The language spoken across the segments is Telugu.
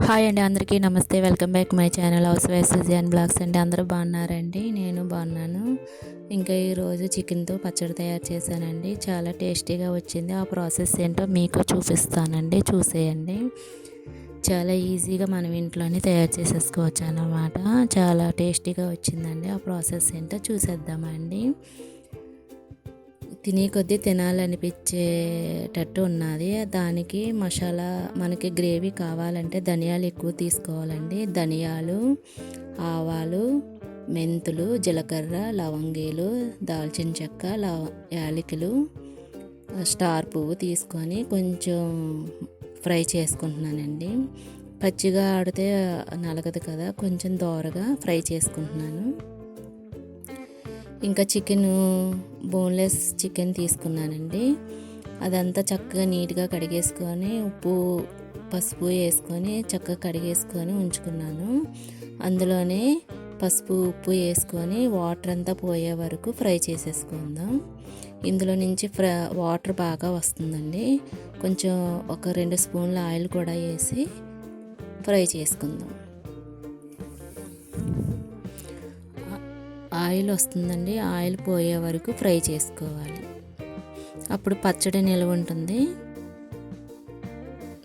హాయ్ అండి అందరికీ నమస్తే. Welcome back my channel housewife Sujan vlogs అండి. అందరూ బాగున్నారండి? నేను బాగున్నాను. ఇంకా ఈరోజు చికెన్తో పచ్చడి తయారు చేశానండి. చాలా టేస్టీగా వచ్చింది. ఆ ప్రాసెస్ ఏంటో మీకు చూపిస్తానండి. చూసేయండి. చాలా ఈజీగా మనం ఇంట్లోనే తయారు చేసేసుకోవచ్చు అన్నమాట చాలా టేస్టీగా వచ్చిందండి. ఆ ప్రాసెస్ ఏంటో చూసేద్దామండి. తినే కొద్దీ తినాలనిపించేటట్టు ఉన్నది. దానికి మసాలా మనకి గ్రేవీ కావాలంటే ధనియాలు ఎక్కువ తీసుకోవాలండి. ధనియాలు ఆవాలు మెంతులు జీలకర్ర లవంగీలు దాల్చిన చెక్క లవ యాలకులు స్టార్ పువ్వు తీసుకొని కొంచెం ఫ్రై చేసుకుంటున్నానండి. పచ్చిగా ఆడితే నలగదు కదా కొంచెం దోరగా ఫ్రై చేసుకుంటున్నాను. ఇంకా చికెన్ బోన్లెస్ చికెన్ తీసుకున్నానండి. అదంతా చక్కగా నీట్గా కడిగేసుకొని ఉప్పు పసుపు వేసుకొని చక్కగా కడిగేసుకొని ఉంచుకున్నాను. అందులోనే పసుపు ఉప్పు వేసుకొని వాటర్ అంతా పోయే వరకు ఫ్రై చేసేసుకుందాం. ఇందులో నుంచి ఫ్ర వాటర్ బాగా వస్తుందండి. కొంచెం ఒక రెండు స్పూన్ల ఆయిల్ కూడా వేసి ఫ్రై చేసుకుందాం. ఆయిల్ వస్తుందండి. ఆయిల్ పోయే వరకు ఫ్రై చేసుకోవాలి. అప్పుడు పచ్చడి నిల్వ ఉంటుంది.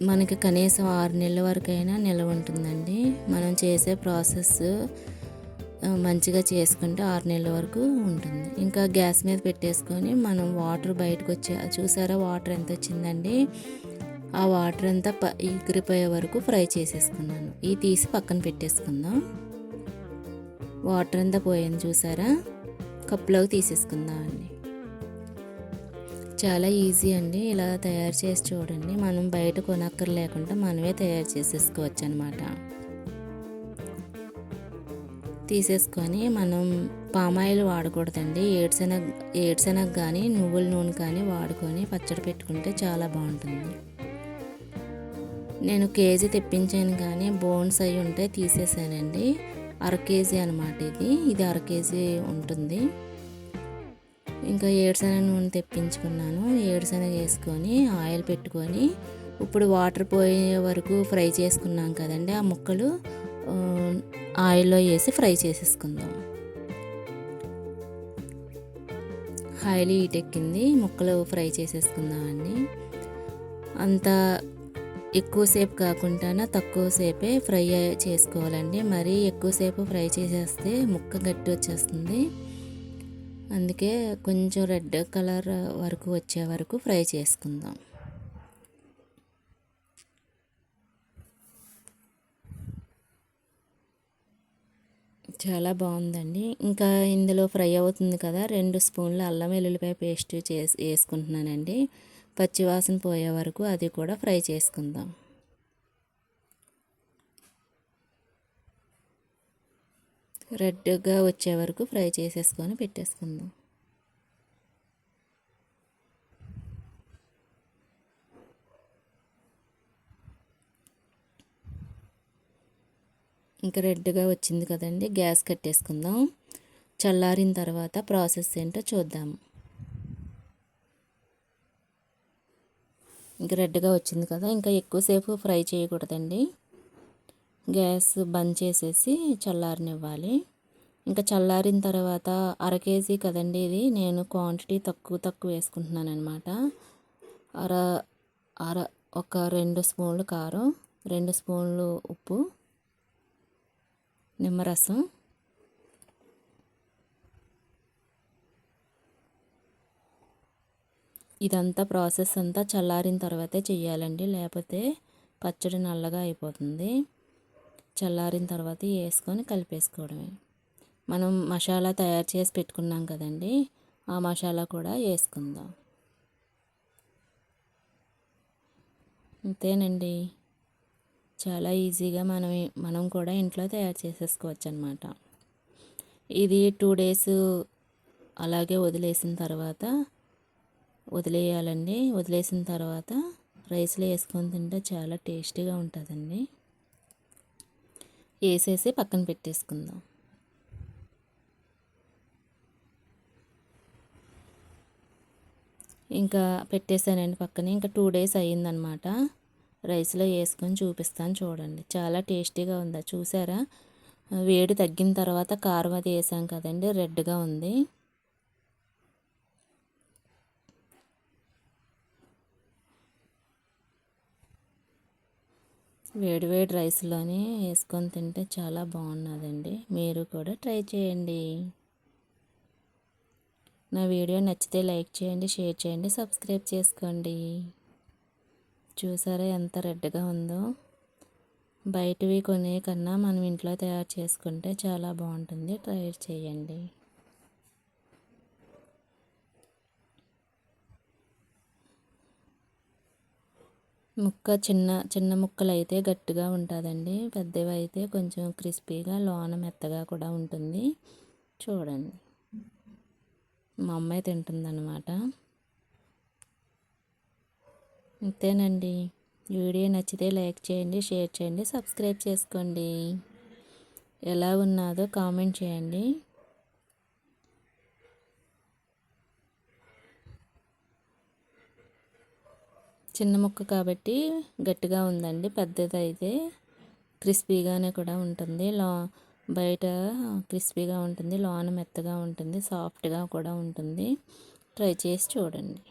మనకి కనీసం ఆరు నెలల వరకైనా నిల్వ ఉంటుందండి. మనం చేసే ప్రాసెస్ మంచిగా చేసుకుంటే ఆరు నెలల వరకు ఉంటుంది. ఇంకా గ్యాస్ మీద పెట్టేసుకొని మనం వాటర్ బయటకు వచ్చే చూసారా వాటర్ ఎంత వచ్చిందండి? ఆ వాటర్ అంతా ప ఎగిరిపోయే వరకు ఫ్రై చేసేసుకున్నాను. ఈ తీసి పక్కన పెట్టేసుకుందాం. వాటర్ అంతా పోయింది చూసారా? కప్పులోకి తీసేసుకుందామండి చాలా ఈజీ అండి. ఇలా తయారు చేసి చూడండి. మనం బయట కొనక్కర్లేకుండా మనమే తయారు చేసేసుకోవచ్చు అనమాట తీసేసుకొని మనం పామాయిల్ వాడకూడదండి. ఏడ్శనగ ఏడ్శనగ కానీ నువ్వుల నూనె కానీ వాడుకొని పచ్చడి పెట్టుకుంటే చాలా బాగుంటుంది. నేను కేజీ తెప్పించాను కానీ బోన్స్ అయి ఉంటే తీసేసానండి. అర కేజీ అనమాట ఇది. ఇది అర కేజీ ఉంటుంది. ఇంకా ఏడుశనగ నూనె తెప్పించుకున్నాను. ఏడుశనగ వేసుకొని ఆయిల్ పెట్టుకొని ఇప్పుడు వాటర్ పోయే వరకు ఫ్రై చేసుకున్నాం కదండి ఆ ముక్కలు. ఆయిల్లో వేసి ఫ్రై చేసేసుకుందాం. ఆయిల్ హీట్ ఎక్కింది. ముక్కలు ఫ్రై చేసేసుకుందామండి అంత ఎక్కువసేపు కాకుండా తక్కువసేపే ఫ్రై చేసుకోవాలండి. మరీ ఎక్కువసేపు ఫ్రై చేసేస్తే ముక్క గట్టి వచ్చేస్తుంది. అందుకే కొంచెం రెడ్ కలర్ వరకు వచ్చే వరకు ఫ్రై చేసుకుందాం. చాలా బాగుందండి. ఇంకా ఇందులో ఫ్రై అవుతుంది కదా రెండు స్పూన్లు అల్లం వెల్లుల్లిపాయ పేస్ట్ చేసి వేసుకుంటున్నానండి. పచ్చివాసన పోయే వరకు అది కూడా ఫ్రై చేసుకుందాం. రెడ్గా వచ్చే వరకు ఫ్రై చేసేసుకొని పెట్టేసుకుందాం. ఇంకా రెడ్గా వచ్చింది కదండి గ్యాస్ కట్టేసుకుందాం. చల్లారిన తర్వాత ప్రాసెస్ ఏంటో చూద్దాము ఇంకా రెడ్గా వచ్చింది కదా ఇంకా ఎక్కువసేపు ఫ్రై చేయకూడదండి. గ్యాస్ బంద్ చేసేసి చల్లారనివ్వాలి. ఇంకా చల్లారిన తర్వాత అర కేజీ కదండి ఇది నేను క్వాంటిటీ తక్కువ తక్కువ వేసుకుంటున్నాను అనమాట అర అర ఒక రెండు స్పూన్లు కారం రెండు స్పూన్లు ఉప్పు నిమ్మరసం ఇదంతా ప్రాసెస్ అంతా చల్లారిన తర్వాతే చేయాలండి లేకపోతే పచ్చడి నల్లగా అయిపోతుంది. చల్లారిన తర్వాత వేసుకొని కలిపేసుకోవడమే. మనం మసాలా తయారు చేసి పెట్టుకున్నాం కదండి ఆ మసాలా కూడా వేసుకుందాం. అంతేనండి. చాలా ఈజీగా మనం మనం కూడా ఇంట్లో తయారు చేసేసుకోవచ్చు అనమాట ఇది టూ డేస్ అలాగే వదిలేసిన తర్వాత వదిలేయాలండి. వదిలేసిన తర్వాత రైస్లో వేసుకొని తింటే చాలా టేస్టీగా ఉంటుందండి. వేసేసి పక్కన పెట్టేసుకుందాం. ఇంకా పెట్టేశానండి పక్కన. ఇంకా టూ డేస్ అయ్యిందనమాట. రైస్లో వేసుకొని చూపిస్తాను చూడండి. చాలా టేస్టీగా ఉందా? చూసారా? వేడి తగ్గిన తర్వాత కారం అది వేసాం కదండి. రెడ్గా ఉంది. వేడి వేడి రైస్లోని వేసుకొని తింటే చాలా బాగున్నదండి. మీరు కూడా ట్రై చేయండి. నా వీడియో నచ్చితే లైక్ చేయండి షేర్ చేయండి సబ్స్క్రైబ్ చేసుకోండి. చూసారా ఎంత రెడ్గా ఉందో? బయటవి కొనే కన్నా మనం ఇంట్లో తయారు చేసుకుంటే చాలా బాగుంటుంది. ట్రై చేయండి. ముక్క చిన్న చిన్న ముక్కలు అయితే గట్టిగా ఉంటుందండి. పెద్దవి అయితే కొంచెం క్రిస్పీగా లోన మెత్తగా కూడా ఉంటుంది. చూడండి. మా అమ్మాయి తింటుందన్నమాట. అంతేనండి వీడియో నచ్చితే లైక్ చేయండి షేర్ చేయండి సబ్స్క్రైబ్ చేసుకోండి. ఎలా ఉన్నాదో కామెంట్ చేయండి. చిన్న ముక్క కాబట్టి గట్టిగా ఉందండి పెద్దది అయితే క్రిస్పీగానే కూడా ఉంటుంది. లో బయట క్రిస్పీగా ఉంటుంది లోన మెత్తగా ఉంటుంది సాఫ్ట్గా కూడా ఉంటుంది. ట్రై చేసి చూడండి.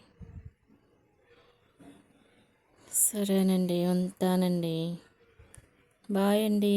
సరేనండి ఉంటానండి. బాయ్ అండి.